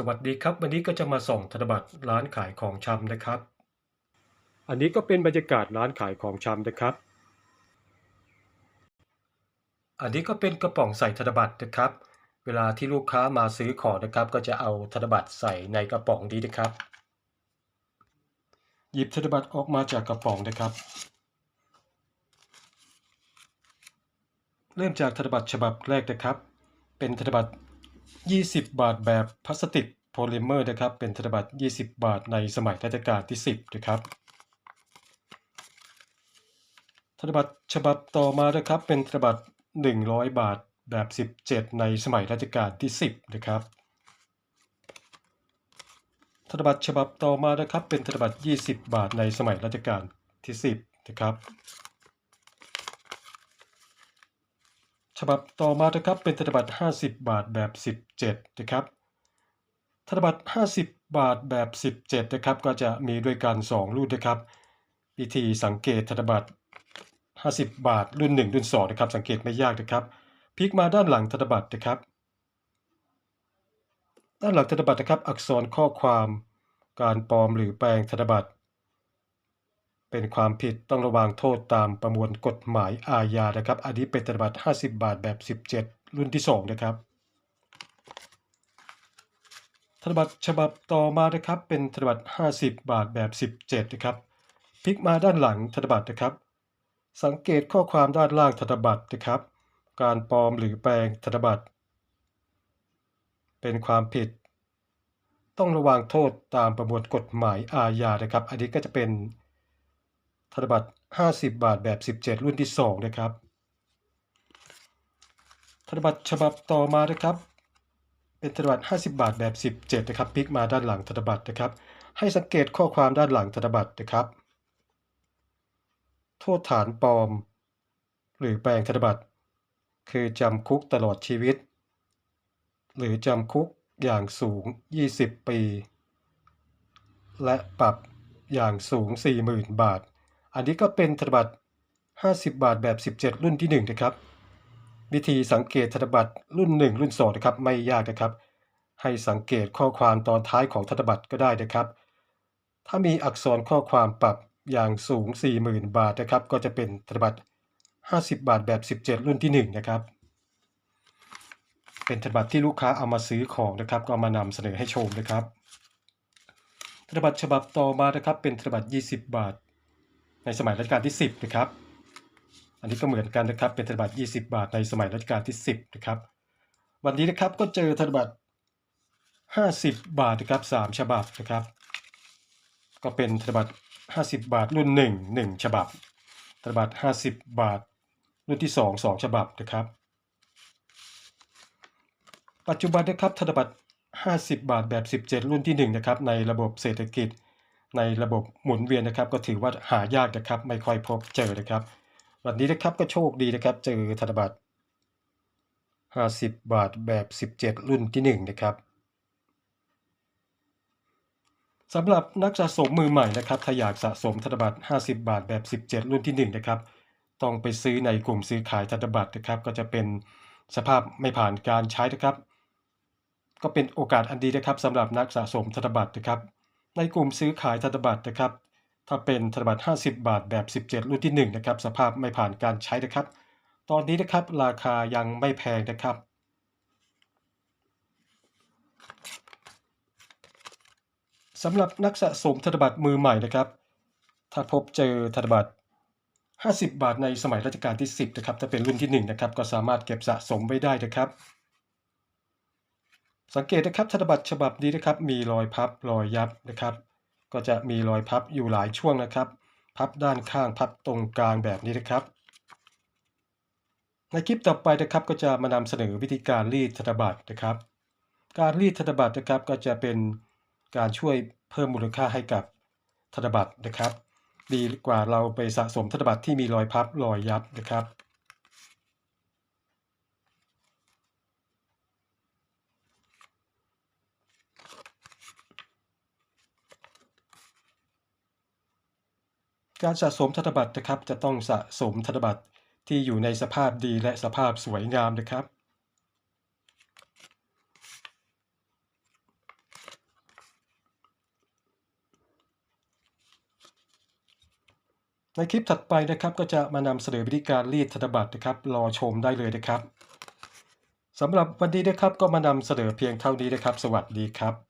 สวัสดีครับ วันนี้ก็จะมาส่องธนบัตรร้านขายของชำนะครับ อันนี้ก็เป็นบรรยากาศร้านขายของชำนะครับ อันนี้ก็เป็นกระป๋องใส่ธนบัตรนะครับ เวลาที่ลูกค้ามาซื้อของนะครับ ก็จะเอาธนบัตรใส่ในกระป๋องนี้นะครับ หยิบธนบัตรออกมาจากกระป๋องนะครับ เริ่มจากธนบัตรฉบับแรกนะครับ เป็นธนบัตร 20 บาทแบบพลาสติกโพลิเมอร์นะครับ เป็นธนบัตร 20 บาทในสมัยรัชกาลที่ 10 นะครับธนบัตรฉบับต่อมานะครับเป็นธนบัตร 100 บาทแบบ 17 ในสมัยรัชกาลที่ 10 นะครับธนบัตรฉบับต่อมานะครับเป็นธนบัตร 20 บาทในสมัยรัชกาลที่ 10 นะครับ ฉบับต่อมานะครับเป็นธนบัตร 50 บาทแบบ 17 นะครับ ธนบัตร 50 บาทแบบ 17 นะครับ ก็จะมีด้วยกัน 2 รุ่นนะครับ วิธีสังเกตธนบัตร 50 บาทรุ่น 1 รุ่น 2 นะครับ สังเกตไม่ยากนะครับ พลิกมาด้านหลังธนบัตรนะครับ ด้านหลังธนบัตรนะครับ อักษรข้อความ การปลอมหรือแปลงธนบัตร เป็นความผิดต้องระวังโทษตามประมวลกฎหมายอาญานะครับ อันนี้เป็นธนบัตร50 บาทแบบ 17 รุ่นที่ 2 นะครับ ธนบัตรฉบับต่อมานะครับเป็นธนบัตร50 บาทแบบ 17 นะครับพลิกมาด้านหลังธนบัตรนะครับ สังเกตข้อความด้านล่างธนบัตรนะครับ การปลอมหรือแปลงธนบัตร เป็นความผิด ต้องระวังโทษตามประมวลกฎหมายอาญานะครับ อันนี้ก็จะเป็น ธนบัตร 50 บาทแบบ 17 รุ่นที่ 2 นะครับ ธนบัตรฉบับต่อมานะครับ เป็นธนบัตร 50 บาทแบบ 17 นะครับพลิกมาด้านหลังธนบัตรนะครับ ให้สังเกตข้อความด้านหลังธนบัตรนะครับ โทษฐานปลอม หรือแปลงธนบัตร คือจำคุกตลอดชีวิต หรือจำคุกอย่างสูง 20 ปี และปรับอย่างสูง 40,000 บาท อันนี้ก็เป็นธนบัตร 50 บาทแบบ 17 รุ่นที่ 1 นะครับ วิธีสังเกตธนบัตรรุ่น 1 รุ่น2นะครับไม่ยากนะครับ ให้สังเกตข้อความตอนท้ายของธนบัตรก็ได้นะครับ ถ้ามีอักษรข้อความปรับอย่างสูง 40,000 บาทนะครับ ก็จะเป็นธนบัตร 50 บาทแบบ 17 รุ่นที่ 1 นะครับ เป็นธนบัตรที่ลูกค้าเอามาซื้อของนะครับ ก็เอามานำเสนอให้ชมนะครับธนบัตรฉบับต่อมานะครับ เป็นธนบัตร 20 บาท ในสมัยรัชกาลที่ 10 นะครับ อันนี้ก็เหมือนกันนะครับ เป็นธนบัตร 20 บาทในสมัยรัชกาลที่ 10 นะครับ วันนี้นะครับก็เจอธนบัตร 50 บาทนะครับ 3 ฉบับนะครับ ก็เป็นธนบัตร 50 บาทรุ่น 1 1 ฉบับ ธนบัตร 50 บาทรุ่นที่ 2 2 ฉบับนะครับ ปัจจุบันนะครับธนบัตร 50 บาทแบบ 17 รุ่นที่ 1 นะครับ ในระบบเศรษฐกิจ ในระบบหมุนเวียนนะครับ ก็ถือว่าหายากนะครับไม่ค่อยพบเจอนะครับ วันนี้นะครับก็โชคดีนะครับ เจอธนบัตร50 บาทแบบ 17 รุ่นที่ 1 นะครับสำหรับนักสะสมมือใหม่นะครับถ้าอยากสะสมธนบัตร 50 บาทแบบ 17 รุ่นที่ 1 นะครับ ต้องไปซื้อในกลุ่มซื้อขายธนบัตรนะครับ ก็จะเป็นสภาพไม่ผ่านการใช้นะครับ ก็เป็นโอกาสอันดีนะครับสำหรับนักสะสมธนบัตรนะครับ ในกลุ่มซื้อขายธนบัตรนะครับ ถ้าเป็นธนบัตร 50 บาทแบบ 17 รุ่นที่1นะครับสภาพไม่ผ่านการใช้นะครับ ตอนนี้นะครับราคายังไม่แพงนะครับสำหรับนักสะสมธนบัตรมือใหม่นะครับ ถ้าพบเจอธนบัตร 50 บาทในสมัยรัชกาลที่ 10นะครับถ้าเป็นรุ่นที่1นะครับก็สามารถเก็บสะสมไว้ได้นะครับ สังเกตนะครับธนบัตรฉบับนี้นะครับ มีรอยพับรอยยับนะครับ ก็จะมีรอยพับอยู่หลายช่วงนะครับ พับด้านข้างพับตรงกลางแบบนี้นะครับ ในคลิปต่อไปนะครับก็จะมานำเสนอวิธีการรีดธนบัตรนะครับ การรีดธนบัตรนะครับก็จะเป็นการช่วยเพิ่มมูลค่าให้กับธนบัตรนะครับ ดีกว่าเราไปสะสมธนบัตรที่มีรอยพับรอยยับนะครับ การสะสมธนบัตรนะครับจะต้องสะสมธนบัตรที่อยู่ในสภาพดีและสภาพสวยงามนะครับ ในคลิปถัดไปนะครับก็จะมานำเสนอวิธีการรีดธนบัตรนะครับ รอชมได้เลยนะครับสำหรับวันนี้นะครับก็มานำเสนอเพียงเท่านี้นะครับ สวัสดีครับ